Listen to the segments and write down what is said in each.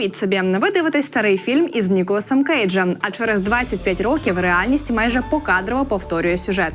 Уявіть собі, ви дивитесь старий фільм із Ніколасом Кейджем, а через 25 років реальність майже покадрово повторює сюжет.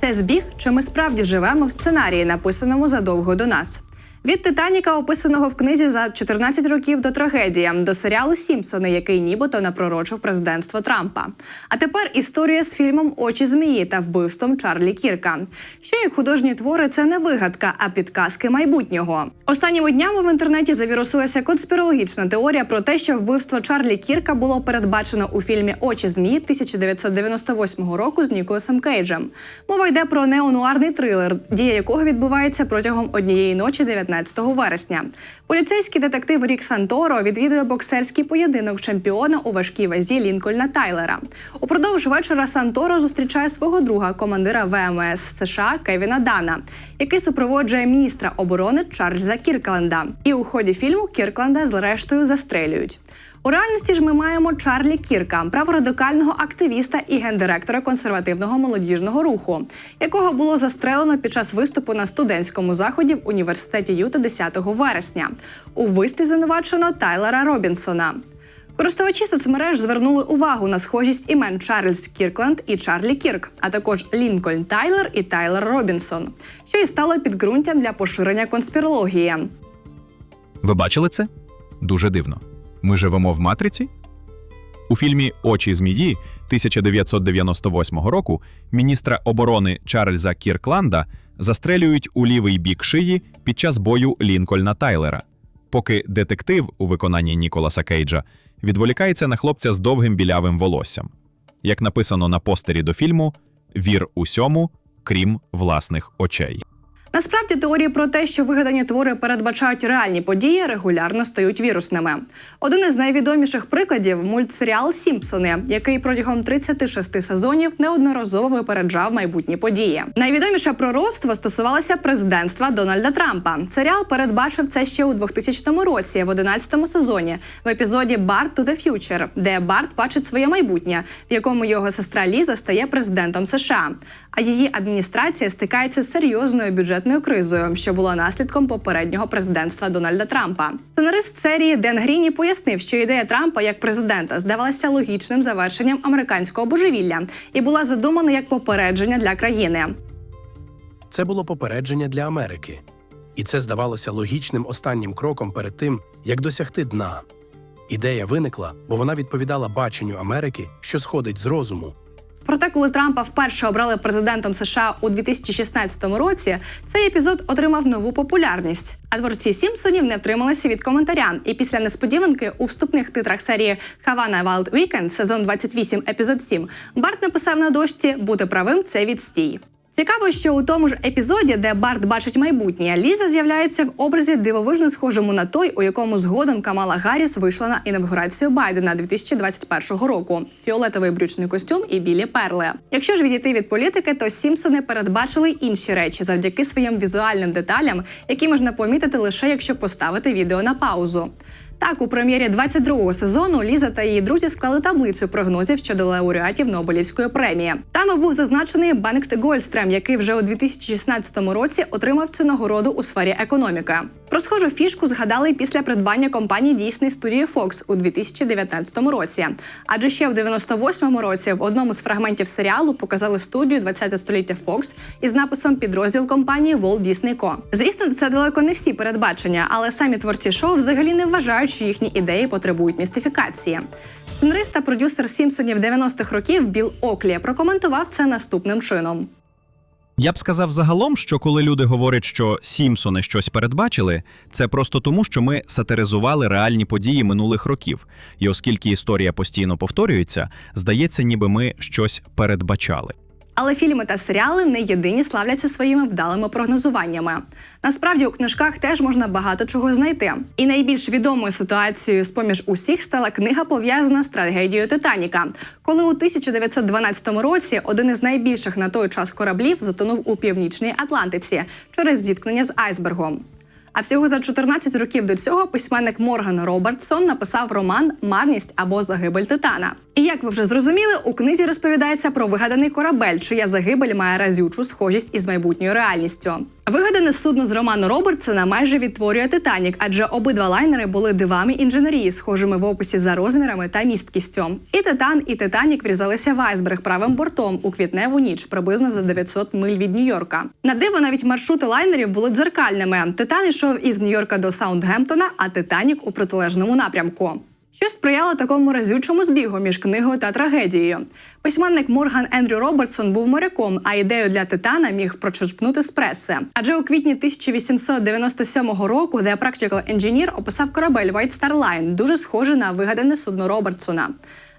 Це збіг, чи ми справді живемо в сценарії, написаному задовго до нас. Від Титаніка, описаного в книзі за 14 років до трагедії, до серіалу Сімпсони, який нібито напророчив президентство Трампа. А тепер історія з фільмом Очі змії та вбивством Чарлі Кірка. Що як художні твори це не вигадка, а підказки майбутнього. Останніми днями в інтернеті завірусилася конспірологічна теорія про те, що вбивство Чарлі Кірка було передбачено у фільмі Очі змії 1998 року з Ніколасом Кейджем. Мова йде про неонуарний трилер, дія якого відбувається протягом однієї ночі 19 вересня. Поліцейський детектив Рік Санторо відвідує боксерський поєдинок чемпіона у важкій вазі Лінкольна Тайлера. Упродовж вечора Санторо зустрічає свого друга, командира ВМС США Кевіна Дана, який супроводжує міністра оборони Чарльза Кіркленда. І у ході фільму Кіркленда з рештою застрелюють. У реальності ж ми маємо Чарлі Кірка, праворадикального активіста і гендиректора консервативного молодіжного руху, якого було застрелено під час виступу на студентському заході в університеті Юта 10 вересня. У вбивстві звинувачено Тайлера Робінсона. Користувачі соцмереж звернули увагу на схожість імен Чарльз Кіркленд і Чарлі Кірк, а також Лінкольн Тайлер і Тайлер Робінсон, що і стало підґрунтям для поширення конспірології. Ви бачили це? Дуже дивно. Ми живемо в матриці? У фільмі Очі змії 1998 року міністра оборони Чарльза Кіркланда застрелюють у лівий бік шиї під час бою Лінкольна Тайлера, поки детектив у виконанні Ніколаса Кейджа відволікається на хлопця з довгим білявим волоссям. Як написано на постері до фільму, вір усьому, крім власних очей. Насправді теорії про те, що вигадані твори передбачають реальні події, регулярно стають вірусними. Один із найвідоміших прикладів мультсеріал Сімпсони, який протягом 36 сезонів неодноразово випереджав майбутні події. Найвідоміше пророцтво стосувалося президентства Дональда Трампа. Серіал передбачив це ще у 2000 році, в 11 сезоні, в епізоді «Bart to the Future», де Барт бачить своє майбутнє, в якому його сестра Ліза стає президентом США. А її адміністрація стикається з серйозною бюджетною кризою, що була наслідком попереднього президентства Дональда Трампа. Сценарист серії Ден Гріні пояснив, що ідея Трампа як президента здавалася логічним завершенням американського божевілля і була задумана як попередження для країни. Це було попередження для Америки, і це здавалося логічним останнім кроком перед тим, як досягти дна. Ідея виникла, бо вона відповідала баченню Америки, що сходить з розуму. Проте, коли Трампа вперше обрали президентом США у 2016 році, цей епізод отримав нову популярність. А творці Сімпсонів не втрималися від коментаря. І після несподіванки у вступних титрах серії Havana Wild Weekend, сезон 28, епізод 7, Барт написав на дошці Бути правим це відстій. Цікаво, що у тому ж епізоді, де Барт бачить майбутнє, Ліза з'являється в образі дивовижно схожому на той, у якому згодом Камала Гарріс вийшла на інавгурацію Байдена 2021 року. Фіолетовий брючний костюм і білі перли. Якщо ж відійти від політики, то Сімпсони передбачили інші речі завдяки своїм візуальним деталям, які можна помітити лише якщо поставити відео на паузу. Так, у прем'єрі 22-го сезону Ліза та її друзі склали таблицю прогнозів щодо лауреатів Нобелівської премії. Там і був зазначений Бенкт Гольстрем, який вже у 2016 році отримав цю нагороду у сфері економіки. Про схожу фішку згадали після придбання компанії Disney студії Fox у 2019 році. Адже ще в 98-му році в одному з фрагментів серіалу показали студію 20 століття Fox із написом підрозділ компанії Walt Disney Co. Звісно, це далеко не всі передбачення, але самі творці шоу взагалі не вважають, що їхні ідеї потребують містифікації. Сценарист та продюсер Сімпсонів 90-х років Біл Оклі прокоментував це наступним чином. Я б сказав загалом, що коли люди говорять, що Сімпсони щось передбачили, це просто тому, що ми сатиризували реальні події минулих років. І оскільки історія постійно повторюється, здається, ніби ми щось передбачали. Але фільми та серіали не єдині славляться своїми вдалими прогнозуваннями. Насправді у книжках теж можна багато чого знайти. І найбільш відомою ситуацією з поміж усіх стала книга, пов'язана з трагедією Титаніка, коли у 1912 році один із найбільших на той час кораблів затонув у північній Атлантиці через зіткнення з айсбергом. А всього за 14 років до цього письменник Морган Робертсон написав роман Марність або Загибель Титана. І як ви вже зрозуміли, у книзі розповідається про вигаданий корабель, чия загибель має разючу схожість із майбутньою реальністю. Вигадане судно з роману Робертсона майже відтворює Титанік, адже обидва лайнери були дивами інженерії, схожими в описі за розмірами та місткістю. І Титан, і Титанік врізалися в айсберг правим бортом у квітневу ніч, приблизно за 900 миль від Нью-Йорка. На диво навіть маршрути лайнерів були дзеркальними. Титан йшов із Нью-Йорка до Саундгемптона, а Титанік у протилежному напрямку. Що сприяло такому разючому збігу між книгою та трагедією? Письменник Морган Ендрю Робертсон був моряком, а ідею для Титана міг прочерпнути з преси. Адже у квітні 1897 року The Practical Engineer описав корабель White Star Line, дуже схожий на вигадане судно Робертсона.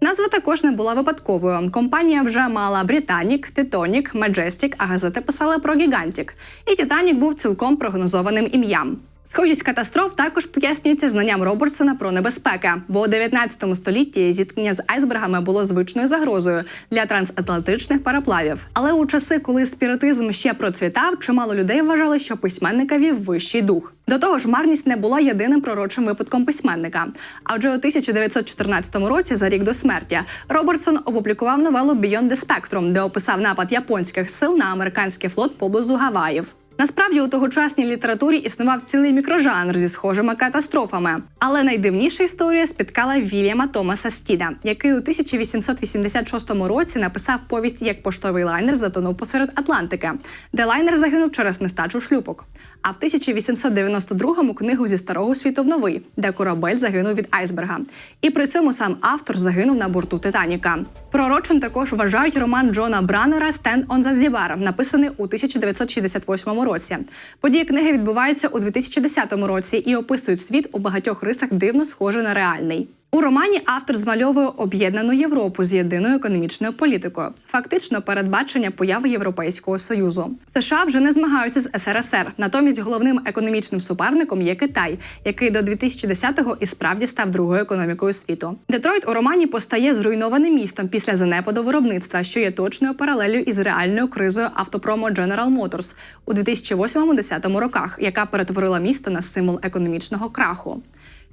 Назва також не була випадковою. Компанія вже мала Британік, Титонік, Маджестік, а газети писали про Гігантік. І Титанік був цілком прогнозованим ім'ям. Схожість катастроф також пояснюється знанням Робертсона про небезпеки, бо у 19 столітті зіткнення з айсбергами було звичною загрозою для трансатлантичних параплавів. Але у часи, коли спіритизм ще процвітав, чимало людей вважали, що письменника вів вищий дух. До того ж, марність не була єдиним пророчим випадком письменника. Адже у 1914 році, за рік до смерті, Робертсон опублікував новелу «Beyond the Spectrum», де описав напад японських сил на американський флот поблизу Гаваїв. Насправді у тогочасній літературі існував цілий мікрожанр зі схожими катастрофами. Але найдивніша історія спіткала Вільяма Томаса Стіда, який у 1886 році написав повість як поштовий лайнер затонув посеред Атлантики, де лайнер загинув через нестачу шлюпок. А в 1892-му книгу зі старого світу в новий, де корабель загинув від айсберга. І при цьому сам автор загинув на борту Титаніка. Пророчим також вважають роман Джона Бранера «Stand on Zanzibar», написаний у 1968 році. Події книги відбуваються у 2010 році і описують світ у багатьох рисах дивно схожий на реальний. У романі автор змальовує об'єднану Європу з єдиною економічною політикою, фактично передбачення появи Європейського союзу. США вже не змагаються з СРСР. Натомість головним економічним суперником є Китай, який до 2010-го і справді став другою економікою світу. Детройт у романі постає зруйнованим містом після занепаду виробництва, що є точною паралеллю із реальною кризою автопрому General Motors у 2008-2010 роках, яка перетворила місто на символ економічного краху.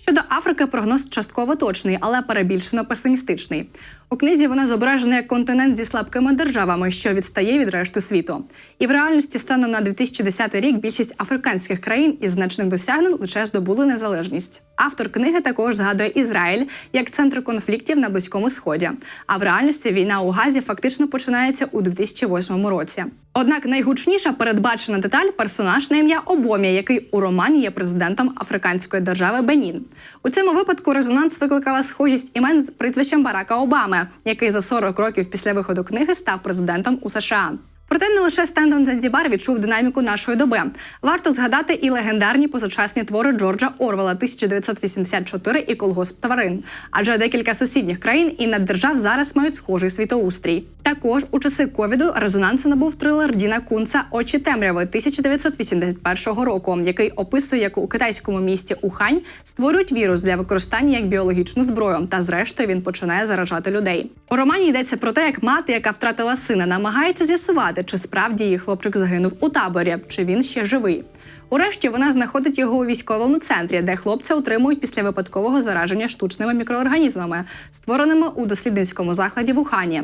Щодо Африки, прогноз частково точний, але перебільшено песимістичний. У книзі вона зображена як континент зі слабкими державами, що відстає від решти світу. І в реальності станом на 2010 рік більшість африканських країн із значних досягнень лише здобули незалежність. Автор книги також згадує Ізраїль як центр конфліктів на близькому сході. А в реальності війна у Газі фактично починається у 2008 році. Однак найгучніша передбачена деталь персонаж на ім'я Обомі, який у романі є президентом африканської держави Бенін. У цьому випадку резонанс викликала схожість імен з прізвищем Барака Обами, який за 40 років після виходу книги став президентом у США. Проте не лише Стендон Занзібар відчув динаміку нашої доби. Варто згадати і легендарні позачасні твори Джорджа Орвела 1984 і колгосп тварин. Адже декілька сусідніх країн і наддержав зараз мають схожий світоустрій. Також у часи ковіду резонансу набув трилер Діна Кунца Очі темряви 1981 року, який описує, як у китайському місті Ухань створюють вірус для використання як біологічну зброю, та зрештою він починає заражати людей. У романі йдеться про те, як мати, яка втратила сина, намагається з'ясувати, чи справді її хлопчик загинув у таборі, чи він ще живий. Урешті вона знаходить його у військовому центрі, де хлопця утримують після випадкового зараження штучними мікроорганізмами, створеними у дослідницькому закладі в Ухані.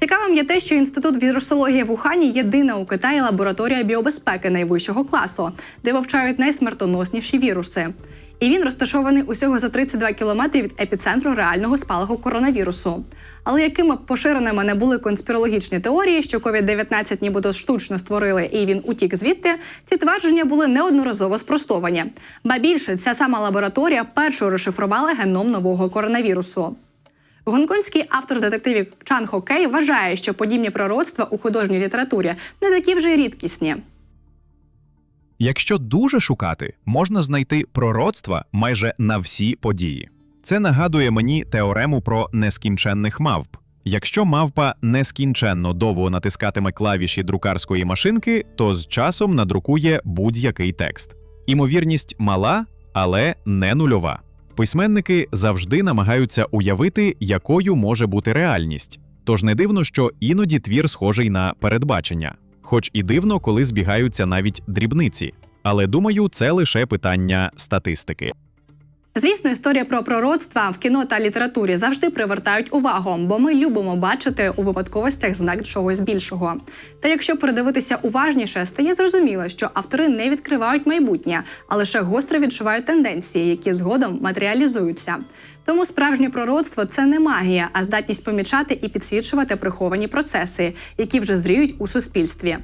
Цікавим є те, що інститут вірусології в Ухані єдина у Китаї лабораторія біобезпеки найвищого класу, де вивчають найсмертоносніші віруси. І він розташований усього за 32 кілометри від епіцентру реального спалаху коронавірусу. Але якими поширеними не були конспірологічні теорії, що COVID-19 нібито штучно створили і він утік звідти, ці твердження були неодноразово спростовані. Ба більше ця сама лабораторія першою розшифрувала геном нового коронавірусу. Гонконгський автор детективів Чан Хо Кей вважає, що подібні пророцтва у художній літературі не такі вже й рідкісні. Якщо дуже шукати, можна знайти пророцтва майже на всі події. Це нагадує мені теорему про нескінченних мавп. Якщо мавпа нескінченно довго натискатиме клавіші друкарської машинки, то з часом надрукує будь-який текст. Імовірність мала, але не нульова. Письменники завжди намагаються уявити, якою може бути реальність. Тож не дивно, що іноді твір схожий на передбачення, хоч і дивно, коли збігаються навіть дрібниці. Але думаю, це лише питання статистики. Звісно, історія про пророцтва в кіно та літературі завжди привертають увагу, бо ми любимо бачити у випадковостях знак чогось більшого. Та якщо передивитися уважніше, стає зрозуміло, що автори не відкривають майбутнє, а лише гостро відчувають тенденції, які згодом матеріалізуються. Тому справжнє пророцтво це не магія, а здатність помічати і підсвічувати приховані процеси, які вже зріють у суспільстві.